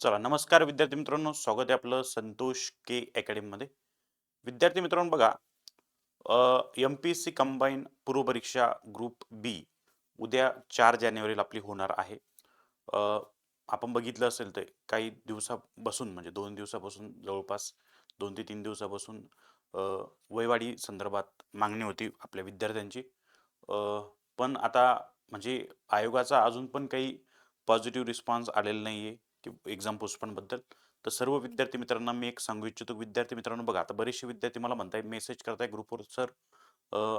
चला नमस्कार विद्यार्थी मित्रांनो. स्वागत आहे आपलं संतोष के अकॅडमीमध्ये विद्यार्थी मित्रांनो बघा M P S C combine पूर्वपरीक्षा group B उद्या चार जानेवारीला आपली होणार आहे. आपण बघितलं असेल तर काही दिवसापासून म्हणजे दोन दिवसापासून जवळपास दोन ते तीन दिवसापासून अ, वयवाढी संदर्भात मागणी होती आपल्या विद्यार्थ्यांची. पण आता म्हणजे आयोगाचा अजून पण काही पॉझिटिव्ह रिस्पॉन्स आलेला नाही आहे की एक्झाम पोस्टपोनबद्दल तर सर्व विद्यार्थी मित्रांना मी एक सांगू इच्छितो विद्यार्थी मित्रांनो बघा आता बरेचसे विद्यार्थी मला म्हणताय मेसेज करताय ग्रुपवर सर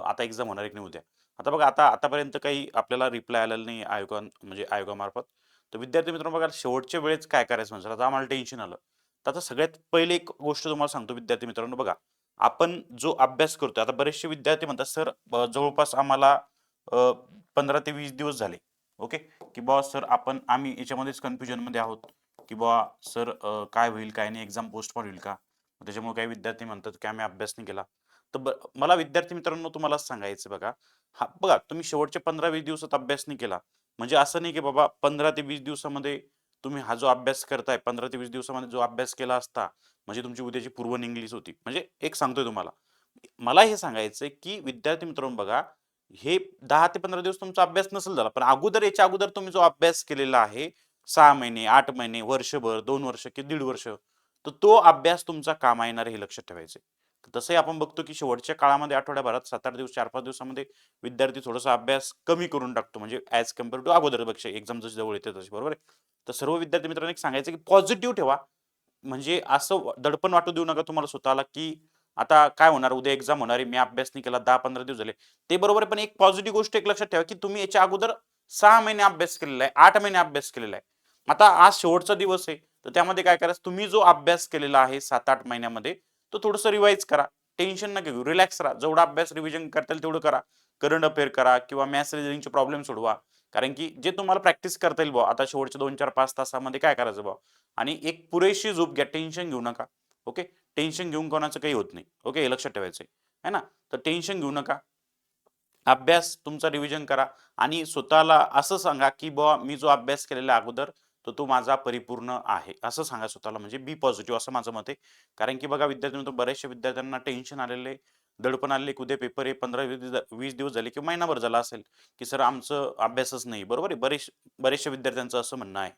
आता एक्झाम होणार आहे की नाही उद्या? आता बघा आता आतापर्यंत काही आपल्याला रिप्लाय आलेला नाही आयोगा म्हणजे आयोगामार्फत. तर विद्यार्थी मित्रांनो बघा शेवटच्या वेळेस काय करायचं म्हणजे आता आम्हाला टेन्शन आलं. तर आता सगळ्यात पहिले एक गोष्ट तुम्हाला सांगतो विद्यार्थी मित्रांनो बघा. आपण जो अभ्यास करतोय आता बरेचसे विद्यार्थी म्हणतात सर जवळपास आम्हाला पंधरा ते वीस दिवस झाले. ओके? की बुवा सर आपण आम्ही याच्यामध्येच कन्फ्युजनमध्ये आहोत. की बुवा सर काय होईल काय नाही एक्झाम पोस्टपोन होईल का? त्याच्यामुळे काही विद्यार्थी म्हणतात की आम्ही अभ्यास नाही केला. तर मला विद्यार्थी मित्रांनो तुम्हाला सांगायचं बघा. हा बघा तुम्ही शेवटचे पंधरा वीस दिवसात अभ्यास नाही केला. म्हणजे असं नाही की बाबा पंधरा ते वीस दिवसामध्ये तुम्ही हा जो अभ्यास करताय पंधरा ते वीस दिवसामध्ये जो अभ्यास केला असता म्हणजे तुमची उद्याची पूर्व इंग्लिश होती. म्हणजे एक सांगतोय तुम्हाला. मला हे सांगायचंय की विद्यार्थी मित्रांनो बघा हे दहा ते पंधरा दिवस तुमचा अभ्यास नसेल झाला पण अगोदर याच्या अगोदर तुम्ही जो अभ्यास केलेला आहे सहा महिने आठ महिने वर्षभर दोन वर्ष किंवा दीड वर्ष तर तो अभ्यास तुमचा कामा येणार हे लक्षात ठेवायचे तसंही आपण बघतो की शेवटच्या काळामध्ये आठवड्याभरात सात आठ दिवस चार पाच दिवसामध्ये विद्यार्थी थोडासा अभ्यास कमी करून टाकतो म्हणजे ॲज कंपेअर टू अगोदरपेक्षा एक्झाम जशी जवळ येते तशी बरोबर आहे? तर सर्व विद्यार्थी मित्रांनी एक सांगायचं की पॉझिटिव्ह ठेवा. म्हणजे असं दडपण वाटू देऊ नका तुम्हाला स्वतःला की आता काय होणार? उद्या एक्झाम होणार आहे. मी अभ्यास नाही केला. दहा पंधरा दिवस झाले. ते बरोबर आहे पण एक पॉझिटिव्ह गोष्ट एक लक्षात ठेवा की तुम्ही याच्या अगोदर सहा महिने अभ्यास केलेला आहे. आठ महिने अभ्यास केलेला आहे. आता आज शेवटचा दिवस आहे. तर त्यामध्ये काय करायचं तुम्ही जो अभ्यास केलेला आहे सात आठ महिन्यामध्ये तो थोडंसं रिवाईज करा. टेन्शन नका घेऊ. रिलॅक्स राहा. जेवढा अभ्यास रिव्हिजन करता येईल तेवढं करा. करंट अफेअर करा किंवा मॅथ्स रिजनिंगचे प्रॉब्लेम सोडवा. कारण की जे तुम्हाला प्रॅक्टिस करता येईल बुवा आता शेवटच्या दोन चार पाच तासामध्ये काय करायचं बुवा? आणि एक पुरेशी झोप घ्या. टेन्शन घेऊ नका. ओके टेन्शन घेऊन कोणाचं काही होत नाही. ओके? हे लक्षात ठेवायचं आहे ना? तर टेन्शन घेऊ नका. अभ्यास तुमचा रिव्हिजन करा. आणि स्वतःला असं सांगा की बुवा मी जो अभ्यास केलेला आहे अगोदर तर तो माझा परिपूर्ण आहे. असं सांगा स्वतःला. म्हणजे बी पॉझिटिव्ह असं माझं मत आहे. कारण की बघा विद्यार्थ्यांना बऱ्याचशा विद्यार्थ्यांना टेन्शन आलेले दडपण आलेले. की उद्या पेपर हे पंधरा वीस दिवस वीस दिवस झाले किंवा महिनाभर झाला असेल की सर आमचं अभ्यासच नाही. बरोबर आहे? बरेच बरेचशा विद्यार्थ्यांचं असं म्हणणं आहे.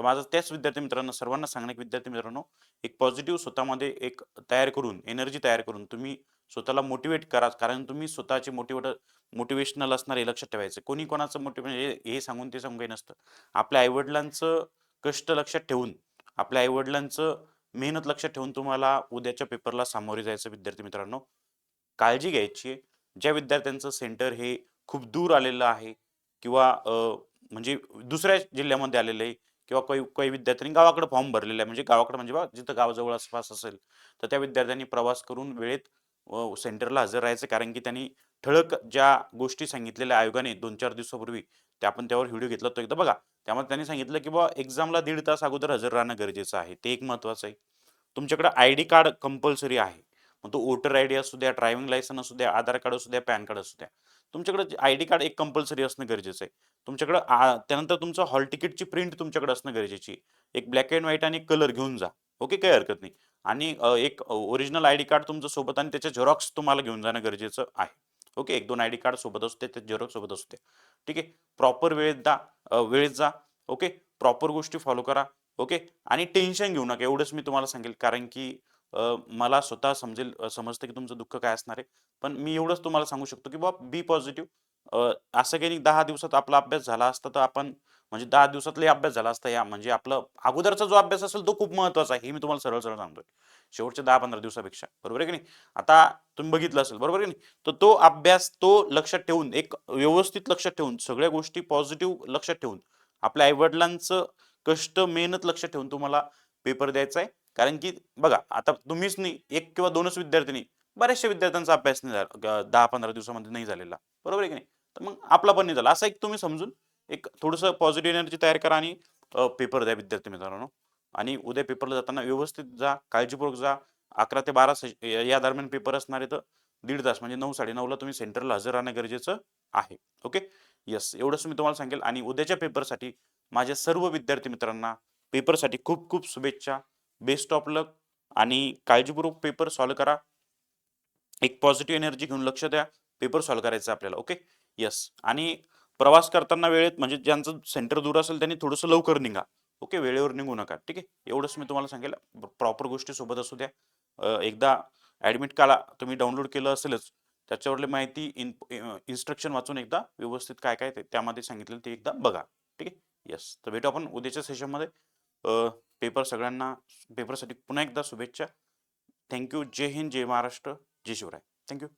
तर माझं त्याच विद्यार्थी मित्रांना सर्वांना सांगणं की विद्यार्थी मित्रांनो एक पॉझिटिव्ह स्वतःमध्ये एक तयार करून एनर्जी तयार करून तुम्ही स्वतःला मोटिवेट करा. कारण तुम्ही स्वतःचे मोटिवेट मोटिवेशनल असणार हे लक्षात ठेवायचं. कोणी कोणाचं मोटिवेशन हे म्हणजे हे सांगून ते सांगून काही नसतं. आपल्या आईवडिलांचं कष्ट लक्षात ठेवून आपल्या आईवडिलांचं मेहनत लक्षात ठेवून तुम्हाला उद्याच्या पेपरला सामोरे जायचं विद्यार्थी मित्रांनो. काळजी घ्यायची आहे. ज्या विद्यार्थ्यांचं सेंटर हे खूप दूर आलेलं आहे किंवा म्हणजे दुसऱ्या जिल्ह्यामध्ये आलेलं आहे किंवा काही काही विद्यार्थ्यांनी गावाकडे फॉर्म भरलेला आहे. म्हणजे गावाकडे म्हणजे बा जिथं गावाजवळ आसपास असेल तर त्या विद्यार्थ्यांनी प्रवास करून वेळेत सेंटरला हजर राहायचं. कारण की त्यांनी ठळक ज्या गोष्टी सांगितलेल्या आयोगाने दोन चार दिवसापूर्वी ते आपण त्यावर व्हिडिओ घेतला तो एकदा बघा. त्यामध्ये त्यांनी सांगितलं की बाबा एक्झामला दीड तास अगोदर हजर राहणं गरजेचं आहे. ते एक महत्वाचं आहे. तुमच्याकडे आय डी कार्ड कंपल्सरी आहे. मग तो वोटर आय डी असू द्या ड्रायव्हिंग लायसन असू द्या आधार कार्ड असू द्या पॅन कार्ड असू द्या. तुमच्याकडे आय डी कार्ड एक कंपल्सरी असणं गरजेचं आहे. तुमच्याकडे आ- त्यानंतर तुमचं हॉल तिकीटची प्रिंट तुमच्याकडे असणं गरजेची आहे. एक ब्लॅक अँड व्हाईट आणि कलर घेऊन जा. ओके काही हरकत नाही. आणि एक ओरिजिनल आय डी कार्ड तुमचं सोबत आणि त्याचे झेरॉक्स तुम्हाला घेऊन जाणं गरजेचं आहे. ओके एक दोन आय डी कार्ड सोबत असते ते झेरॉक्स सोबत असते ठीक आहे? प्रॉपर वेळेत जा वेळेत जा. ओके? प्रॉपर गोष्टी फॉलो करा. ओके? आणि टेन्शन घेऊ नका. एवढंच मी तुम्हाला सांगेल. कारण की मला स्वतः समजेल समजते समजतं की तुमचं दुःख काय असणार आहे. पण मी एवढंच तुम्हाला सांगू शकतो की बाबा बी पॉझिटिव्ह असं काही नाही दहा दिवसात आपला अभ्यास झाला असता तर आपण म्हणजे दहा दिवसातले अभ्यास झाला असता या म्हणजे आपलं अगोदरचा जो अभ्यास असेल तो खूप महत्त्वाचा आहे हे मी तुम्हाला सरळ सरळ सांगतोय. शेवटच्या दहा पंधरा दिवसापेक्षा बरोबर आहे की नाही? आता तुम्ही बघितलं असेल बरोबर आहे की नाही? तर तो अभ्यास तो लक्षात ठेवून एक व्यवस्थित लक्षात ठेवून सगळ्या गोष्टी पॉझिटिव्ह लक्षात ठेवून आपल्या आईवडिलांचं कष्ट मेहनत लक्षात ठेवून तुम्हाला पेपर द्यायचा आहे. कारण की बघा आता तुम्हीच नाही एक किंवा दोनच विद्यार्थ्यांनी बऱ्याचशा विद्यार्थ्यांचा अभ्यास नाही झाला दहा पंधरा दिवसामध्ये नाही झालेला. बरोबर आहे की नाही? तर मग आपला पण नाही झाला. असं एक तुम्ही समजून एक थोडंसं पॉझिटिव्ह एनर्जी तयार करा आणि पेपर द्या विद्यार्थी मित्रांनो. आणि उद्या पेपरला जाताना व्यवस्थित जा काळजीपूर्वक जा. अकरा ते बारा या दरम्यान पेपर असणार आहे तर दीड तास म्हणजे नऊ साडे नऊला तुम्ही सेंटरला हजर राहणं गरजेचं आहे. ओके येस एवढंच मी तुम्हाला सांगेल. आणि उद्याच्या पेपरसाठी माझ्या सर्व विद्यार्थी मित्रांना पेपरसाठी खूप खूप शुभेच्छा. बेस्ट ऑफ लक आणि काळजीपूर्वक पेपर सॉल्व्ह करा. एक पॉझिटिव्ह एनर्जी घेऊन लक्ष द्या. पेपर सॉल्व्ह करायचा आहे आपल्याला ओके? यस आणि प्रवास करताना वेळेत म्हणजे ज्यांचं सेंटर दूर असेल त्यांनी थोडंसं लवकर निघा. ओके? वेळेवर निघू नका ठीक आहे? एवढंच मी तुम्हाला सांगेल. प्रॉपर गोष्टी सोबत असू द्या. एकदा ॲडमिट काढा तुम्ही डाउनलोड केलं असेलच त्याच्यावरली माहिती इन इन्स्ट्रक्शन वाचून एकदा व्यवस्थित काय काय ते त्यामध्ये सांगितलं ते एकदा बघा ठीक आहे? येस तर भेटू आपण उद्याच्या सेशनमध्ये पेपर सगळ्यांना पेपरसाठी पुन्हा एकदा शुभेच्छा. थँक्यू जय हिंद जय महाराष्ट्र जय शिवराय. Thank you